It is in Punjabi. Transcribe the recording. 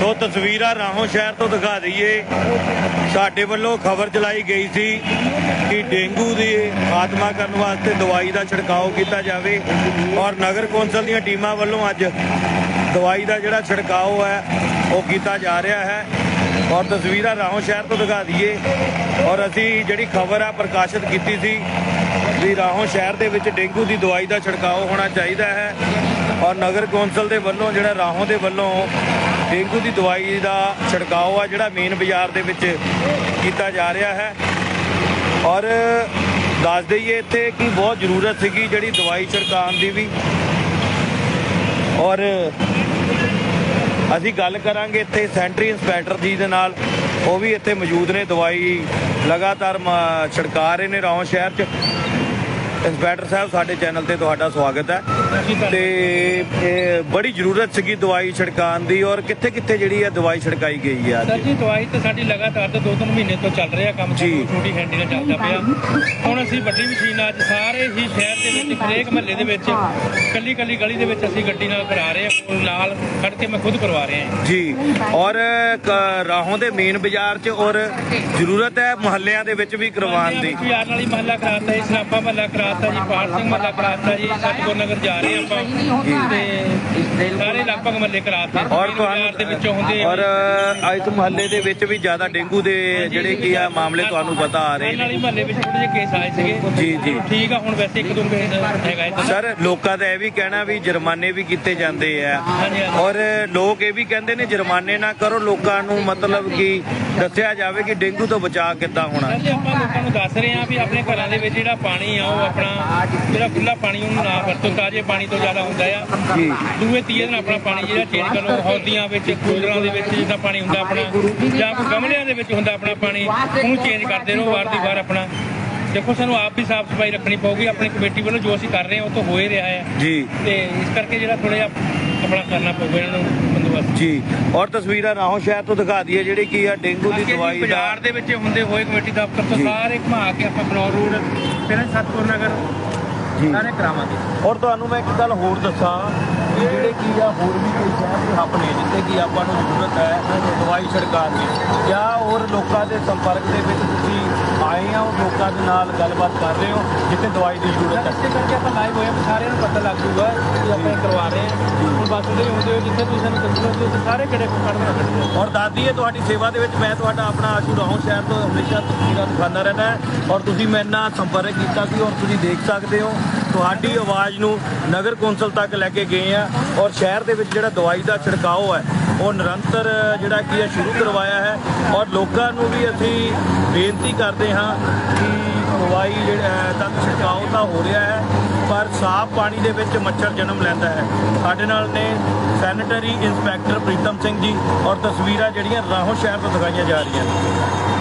ਸੋ ਤਸਵੀਰਾਂ ਰਾਹੋਂ ਸ਼ਹਿਰ ਤੋਂ ਦਿਖਾ ਦਈਏ। ਸਾਡੇ ਵੱਲੋਂ ਖਬਰ ਚਲਾਈ ਗਈ ਸੀ ਕਿ ਡੇਂਗੂ ਦੀ ਖਾਤਮਾ ਕਰਨ ਵਾਸਤੇ ਦਵਾਈ ਦਾ ਛਿੜਕਾਓ ਕੀਤਾ ਜਾਵੇ ਔਰ ਨਗਰ ਕੌਂਸਲ ਦੀਆਂ ਟੀਮਾਂ ਵੱਲੋਂ ਅੱਜ ਦਵਾਈ ਦਾ ਜਿਹੜਾ ਛਿੜਕਾਓ ਹੈ, ਉਹ ਕੀਤਾ ਜਾ ਰਿਹਾ ਹੈ। ਔਰ ਤਸਵੀਰਾਂ ਰਾਹੋਂ ਸ਼ਹਿਰ ਤੋਂ ਦਿਖਾ ਦਈਏ। ਔਰ ਅਸੀਂ ਜਿਹੜੀ ਖਬਰ ਆ, ਪ੍ਰਕਾਸ਼ਿਤ ਕੀਤੀ ਸੀ ਵੀ ਰਾਹੋਂ ਸ਼ਹਿਰ ਦੇ ਵਿੱਚ ਡੇਂਗੂ ਦੀ ਦਵਾਈ ਦਾ ਛਿੜਕਾਓ ਹੋਣਾ ਚਾਹੀਦਾ ਹੈ। ਔਰ ਨਗਰ ਕੌਂਸਲ ਦੇ ਵੱਲੋਂ, ਜਿਹੜਾ ਰਾਹੋਂ ਦੇ ਵੱਲੋਂ ਡੇਂਗੂ ਦੀ ਦਵਾਈ ਦਾ ਛਿੜਕਾਓ ਆ ਜਿਹੜਾ ਮੇਨ ਬਾਜ਼ਾਰ ਦੇ ਵਿੱਚ ਕੀਤਾ ਜਾ ਰਿਹਾ ਹੈ। ਔਰ ਦੱਸ ਦਈਏ ਇੱਥੇ ਕਿ ਬਹੁਤ ਜ਼ਰੂਰਤ ਸੀਗੀ ਜਿਹੜੀ ਦਵਾਈ ਛਿੜਕਾਉਣ ਦੀ ਵੀ। ਔਰ ਅਸੀਂ ਗੱਲ ਕਰਾਂਗੇ ਇੱਥੇ ਸੈਂਟਰੀ ਇੰਸਪੈਕਟਰ ਜੀ ਦੇ ਨਾਲ। ਉਹ ਵੀ ਇੱਥੇ ਮੌਜੂਦ ਨੇ, ਦਵਾਈ ਲਗਾਤਾਰ ਮ- ਛਿੜਕਾ ਰਹੇ ਨੇ ਰੌਂ ਸ਼ਹਿਰ 'ਚ। ਇੰਸਪੈਕਟਰ ਸਾਹਿਬ ਸਾਡੇ ਚੈਨਲ ਤੇ ਤੁਹਾਡਾ ਸਵਾਗਤ ਹੈ। ਤੇ ਇਹ ਬੜੀ ਜ਼ਰੂਰਤ ਸੀਗੀ ਦਵਾਈ ਛਿੜਕਾਉਣ ਦੀ ਔਰ ਕਿੱਥੇ ਕਿੱਥੇ ਜਿਹੜੀ ਹੈ ਦਵਾਈ ਛਿੜਕਾਈ ਗਈ ਹੈ ਸਰ ਜੀ ਦਵਾਈ ਤੇ ਸਾਡੀ ਲਗਾਤਾਰ ਤੇ 2-3 ਮਹੀਨੇ ਤੋਂ ਚੱਲ ਰਿਹਾ ਕੰਮ ਜੀ। ਛੋਟੀ ਹੈਂਡੀ ਨਾਲ ਚੱਲਦਾ ਪਿਆ। ਹੁਣ ਅਸੀਂ ਵੱਡੀ ਮਸ਼ੀਨ ਅੱਜ ਸਾਰੇ ਹੀ ਸ਼ਹਿਰ ਦੇ ਵਿੱਚ ਹਰੇਕ ਮਹੱਲੇ ਦੇ ਵਿੱਚ ਕੱਲੀ ਕੱਲੀ ਗਲੀ ਦੇ ਵਿੱਚ ਅਸੀਂ ਗੱਡੀ ਨਾਲ ਕਰਾ ਰਹੇ ਹਾਂ ਨਾਲ ਖੜ ਕੇ ਮੈਂ ਖੁਦ ਕਰਵਾ ਰਿਹਾ ਹਾਂ। ਜੀ ਔਰ ਕ- ਰਾਹੋਂ ਦੇ ਮੇਨ ਬਾਜ਼ਾਰ 'ਚ ਔਰ ਜ਼ਰੂਰਤ ਹੈ ਮੁਹੱਲਿਆਂ ਦੇ ਵਿੱਚ ਵੀ ਕਰਵਾਉਣ ਦੀ। ਅਸੀਂ ਯਾਰ ਵਾਲੀ ਮਹੱਲਾ ਕਰਾਤਾ ਜੀ ਸਰਾਪਾ ਮਹੱਲਾ ਕਰਾਤਾ ਜੀ ਪਾਲ ਸਿੰਘ ਮਹੱਲਾ ਕਰਾਤਾ ਜੀ ਸਤਗੁਰ ਨਗਰ ਜਾ ਰਹੇ ਆਪਾਂ। ਤੇ ਸਾਰੇ ਲਗਭਗ ਮਹੱਲੇ ਕਰਾਤੇ। ਔਰ ਬਾਜ਼ਾਰ ਦੇ ਵਿੱਚੋਂ ਹੁੰਦੇ ਔਰ ਇਸ ਮੁਹੱਲੇ ਦੇ ਵਿੱਚ ਵੀ ਜ਼ਿਆਦਾ ਡੇਂਗੂ ਦੇ ਜਿਹੜੇ ਕੀ ਆ ਮਾਮਲੇ ਤੁਹਾਨੂੰ ਪਤਾ ਆ ਰਹੇ ਨੇ। ਵਾਲੀ ਮਹੱਲੇ ਵਿੱਚ ਥੋੜੇ ਜਿਹੇ ਕੇਸ ਆਏ ਸੀਗੇ। ਜੀ, ਜੀ। ਠੀਕ ਆ ਹੁਣ ਵੈਸੇ ਇੱਕ ਦੋ ਕੇਸ ਹੈਗਾ ਸਰ ਲੋਕਾਂ ਦਾ ਇਹ ਵੀ ਕਹਿਣਾ ਵੀ ਜੁਰਮਾਨੇ ਵੀ ਕੀਤੇ ਜਾਂਦੇ ਆ। ਔਰ ਲੋਕ ਇਹ ਵੀ ਕਹਿੰਦੇ ਨੇ ਜੁਰਮਾਨੇ ਨਾ ਕਰੋ ਲੋਕਾਂ ਨੂੰ ਮਤਲਬ ਕਿ ਦੱਸਿਆ ਜਾਵੇ ਕਿ ਡੇਂਗੂ ਤੋਂ ਬਚਾਅ ਕਿੱਦਾਂ ਹੋਣਾ। ਆਪਾਂ ਲੋਕਾਂ ਨੂੰ ਦੱਸ ਰਹੇ ਹਾਂ ਵੀ ਆਪਣੇ ਘਰਾਂ ਦੇ ਵਿੱਚ ਜਿਹੜਾ ਪਾਣੀ ਆ ਉਹ ਆਪਣਾ ਜਿਹੜਾ ਖੁੱਲਾ ਪਾਣੀ ਉਹਨੂੰ ਨਾ ਵਰਤੋ ਤਾਜ਼ੇ ਪਾਣੀ ਤੋਂ ਜ਼ਿਆਦਾ ਹੁੰਦਾ ਆ। ਜੀ। ਦੂਏ ਤੀਏ ਦਿਨ ਆਪਣਾ ਪਾਣੀ ਜਿਹੜਾ ਚੇਂਜ ਕਰੋ ਹੌਦੀਆਂ ਵਿੱਚ ਕੂਲਰਾਂ ਦੇ ਵਿੱਚ ਜਿੱਦਾਂ ਪਾਣੀ ਹੁੰਦਾ ਆਪਣਾ ਜਾਂ ਗਮਲਿਆਂ ਦੇ ਵਿੱਚ ਹੁੰਦਾ ਆਪਣਾ ਪਾਣੀ ਉਹਨੂੰ ਚੇਂਜ ਕਰਦੇ ਰਹੋ ਵਾਰ ਦੀ ਵਾਰ ਆਪਣਾ। ਦੇਖੋ ਸਾਨੂੰ ਆਪ ਵੀ ਸਾਫ਼ ਸਫ਼ਾਈ ਰੱਖਣੀ ਪਊਗੀ ਆਪਣੀ ਕਮੇਟੀ ਵੱਲੋਂ ਜੋ ਅਸੀਂ ਕਰ ਰਹੇ ਹਾਂ ਉਹ ਤਾਂ ਹੋ ਹੀ ਰਿਹਾ ਹੈ ਜੀ। ਤੇ ਇਸ ਕਰਕੇ ਜਿਹੜਾ ਥੋੜਾ ਜਿਹਾ ਆਪਣਾ ਕਰਨਾ ਪਊਗਾ ਇਹਨਾਂ ਨੂੰ ਬੰਦੋਬਸਤ। ਜੀ ਔਰ ਤਸਵੀਰਾਂ ਰਾਹੋਂ ਸ਼ਹਿਰ ਤੋਂ ਦਿਖਾ ਦਈਏ ਜਿਹੜੀ ਕੀ ਆ ਡੇਂਗੂ ਦੀ ਦਵਾਈ ਦਾ ਬਾਜ਼ਾਰ ਦੇ ਵਿੱਚ ਹੁੰਦੇ ਹੋਏ ਕਮੇਟੀ ਦਫ਼ਤਰ ਤੋਂ। ਸਾਰੇ ਘੁਮਾ ਕੇ ਆਪਾਂ ਬਲੌਰ ਰੋਡ ਫਿਰ ਸਤਪੁਰ ਨਗਰ ਜੀ। ਸਾਰੇ ਕਰਾਵਾਂਗੇ। ਔਰ ਤੁਹਾਨੂੰ ਮੈਂ ਇੱਕ ਗੱਲ ਹੋਰ ਦੱਸਾਂ ਜਿਹੜੇ ਕੀ ਆ ਹੋਰ ਵੀ ਕਈ ਸ਼ਹਿਰ ਦੇ ਹੱਬ ਨੇ ਜਿੱਥੇ ਕੀ ਆਪਾਂ ਨੂੰ ਜ਼ਰੂਰਤ ਹੈ ਦਵਾਈ ਛਿੜਕਾਉਣ ਦੀ। ਜਾਂ ਹੋਰ ਲੋਕਾਂ ਦੇ ਸੰਪਰਕ ਦੇ ਵਿੱਚ ਤੁਸੀਂ ਆਏ ਆ ਉਹ ਲੋਕਾਂ ਦੇ ਨਾਲ ਗੱਲਬਾਤ ਕਰ ਰਹੇ ਹੋ ਜਿੱਥੇ ਦਵਾਈ ਦੀ ਜ਼ਰੂਰਤ ਹੈ। ਇਸੇ ਕਰਕੇ ਆਪਾਂ ਲਾਈਵ ਹੋਏ ਸਾਰਿਆਂ ਨੂੰ ਪਤਾ ਲੱਗ ਜੂਗਾ ਕਿ ਆਪਾਂ ਕਰਵਾ ਰਹੇ ਹਾਂ ਹੁਣ ਬਸ ਉਹਦੇ ਹੁੰਦੇ ਹੋ ਜਿੱਥੇ ਤੁਸੀਂ ਸਾਨੂੰ ਦੱਸੋ ਉੱਥੇ ਸਾਰੇ ਕਿਹੜੇ ਖੜਨਾ ਖੜਦੇ ਔਰ ਦਾਦੀ ਹੈ ਤੁਹਾਡੀ ਸੇਵਾ ਦੇ ਵਿੱਚ ਮੈਂ ਤੁਹਾਡਾ ਆਪਣਾ ਆਸ਼ੂ ਰਾਹੋਂ ਸ਼ਹਿਰ ਤੋਂ ਹਮੇਸ਼ਾ ਤਸਵੀਰਾਂ ਦਿਖਾਉਂਦਾ ਰਹਿੰਦਾ ਹੈ। ਔਰ ਤੁਸੀਂ ਮੇਰੇ ਨਾਲ ਸੰਪਰਕ ਕੀਤਾ ਸੀ ਔਰ ਤੁਸੀਂ ਦੇਖ ਸਕਦੇ ਹੋ ਤੁਹਾਡੀ ਆਵਾਜ਼ ਨੂੰ ਨਗਰ ਕੌਂਸਲ ਤੱਕ ਲੈ ਕੇ ਗਏ ਆ। ਔਰ ਸ਼ਹਿਰ ਦੇ ਵਿੱਚ ਜਿਹੜਾ ਦਵਾਈ ਦਾ ਛਿੜਕਾਓ ਹੈ ਉਹ ਨਿਰੰਤਰ ਜਿਹੜਾ ਕੀ ਹੈ, ਸ਼ੁਰੂ ਕਰਵਾਇਆ ਹੈ ਔਰ ਲੋਕਾਂ ਨੂੰ ਵੀ ਅਸੀਂ ਬੇਨਤੀ ਕਰਦੇ ਹਾਂ ਕਿ ਦਵਾਈ ਜਿਹੜਾ ਦਾ ਛਿੜਕਾਓ ਤਾਂ ਹੋ ਰਿਹਾ ਹੈ, ਪਰ ਸਾਫ਼ ਪਾਣੀ ਦੇ ਵਿੱਚ ਮੱਛਰ ਜਨਮ ਲੈਂਦਾ ਹੈ। ਸਾਡੇ ਨਾਲ ਨੇ ਸੈਨੇਟਰੀ ਇੰਸਪੈਕਟਰ ਪ੍ਰੀਤਮ ਸਿੰਘ ਜੀ ਔਰ ਤਸਵੀਰਾਂ ਜਿਹੜੀਆਂ ਰਾਹੋਂ ਸ਼ਹਿਰ ਤੋਂ ਦਿਖਾਈਆਂ ਜਾ ਰਹੀਆਂ ਨੇ।